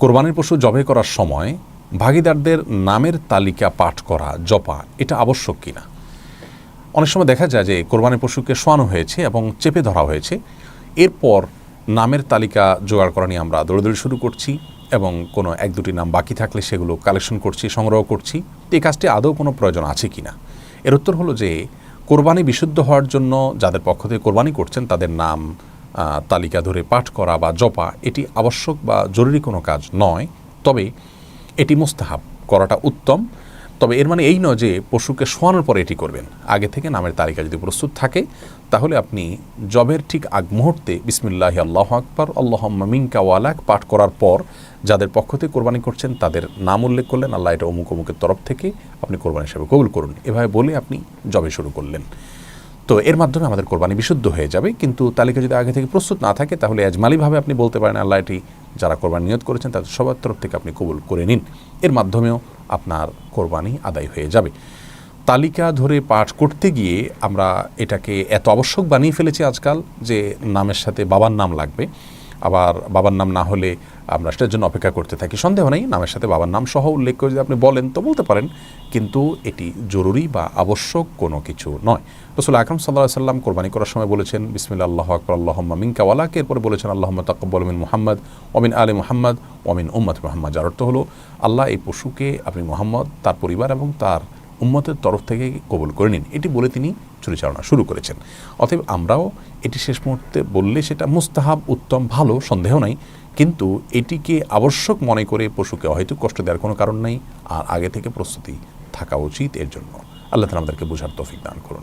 কোরবানির পশু জবে করার সময় ভাগিদারদের নামের তালিকা পাঠ করা, জপা, এটা আবশ্যক কিনা? অনেক সময় দেখা যায় যে কোরবানির পশুকে শোয়ানো হয়েছে এবং চেপে ধরা হয়েছে। এরপর নামের তালিকা জোগাড় করা নিয়ে আমরা দৌড়দৌড়ি শুরু করছি এবং কোনো এক দুটি নাম বাকি থাকলে সেগুলো কালেকশন করছি, সংগ্রহ করছি। তো এই কাজটি আদৌ কোনো প্রয়োজন আছে কি না এর উত্তর হলো যে কোরবানি বিশুদ্ধ হওয়ার জন্য যাদের পক্ষ থেকে কোরবানি করছেন তাদের নাম তালিকা ধরে পাঠ করা বা জপা এটি আবশ্যক বা জরুরি কোনো কাজ নয়। তবে এটি মোস্তাহাব করাটা উত্তম। তবে এর মানে এই নয় যে পশুকে শোয়ানোর পরে এটি করবেন। আগে থেকে নামের তালিকা যদি প্রস্তুত থাকে, তাহলে আপনি জবের ঠিক আগ মুহূর্তে বিসমিল্লাহ আল্লাহ আকবর আল্লাহ মিনকা ওয়ালাক পাঠ করার পর যাদের পক্ষ থেকে কোরবানি করছেন, তাদের নাম উল্লেখ করলেন, আল্লাহ এটা অমুক অমুকের তরফ থেকে আপনি কোরবানি হিসাবে কবুল করুন। এভাবে বলে আপনি জবে শুরু করলেন। তো এর মাধ্যমে আমাদের কোরবানি বিশুদ্ধ হয়ে যাবে। কিন্তু তালিকা যদি আগে থেকে প্রস্তুত না থাকে, তাহলে আজমালিভাবে আপনি বলতে পারেন, আল্লাহ এটি যারা কোরবানি নিয়োগ করেছেন, তাদের সবার তরফ থেকে আপনি কবুল করে নিন। এর মাধ্যমেও আপনার কোরবানি আদায় হয়ে যাবে। তালিকা ধরে পাঠ করতে গিয়ে আমরা এটাকে এত আবশ্যক বানিয়ে ফেলেছি আজকাল যে নামের সাথে বাবার নাম লাগবে। আবার বাবার নাম না হলে আমরা সেটার জন্য অপেক্ষা করতে থাকি। সন্দেহ নেই, নামের সাথে বাবার নাম সহ উল্লেখ করে যদি আপনি বলেন তো বলতে পারেন, কিন্তু এটি জরুরি বা আবশ্যক কোনো কিছু নয়। রসুল আকরম সাল্লাহ সাল্লাম কোরবানি করার সময় বলেছেন বিসমিল্লা আল্লাহ আকবর আল্লাহ মিনকা ওয়ালাকে এরপরে বলেছেন আল্লাহ তাকব্বল মিন মুহাম্মদ অমিন আলী মুহাম্মদ অমিন উম্মদ মোহাম্মদ। যার অর্থ হলো, আল্লাহ এই পশুকে, আপনি মোহাম্মদ, তার পরিবার এবং তার উম্মতের তরফ থেকে কবল করে নিন। এটি বলে তিনি চুরিচালনা শুরু করেছেন। অতএব আমরাও এটি শেষ মুহূর্তে বললে সেটা মুস্তাহাব, উত্তম, ভালো, সন্দেহ নাই। কিন্তু এটিকে আবশ্যক মনে করে পশুকে হয়তো কষ্ট দেওয়ার কোনো কারণ নাই। আর আগে থেকে প্রস্তুতি থাকা উচিত এর জন্য। আল্লাহ তালা আমাদেরকে বোঝার তফিক দান করুন।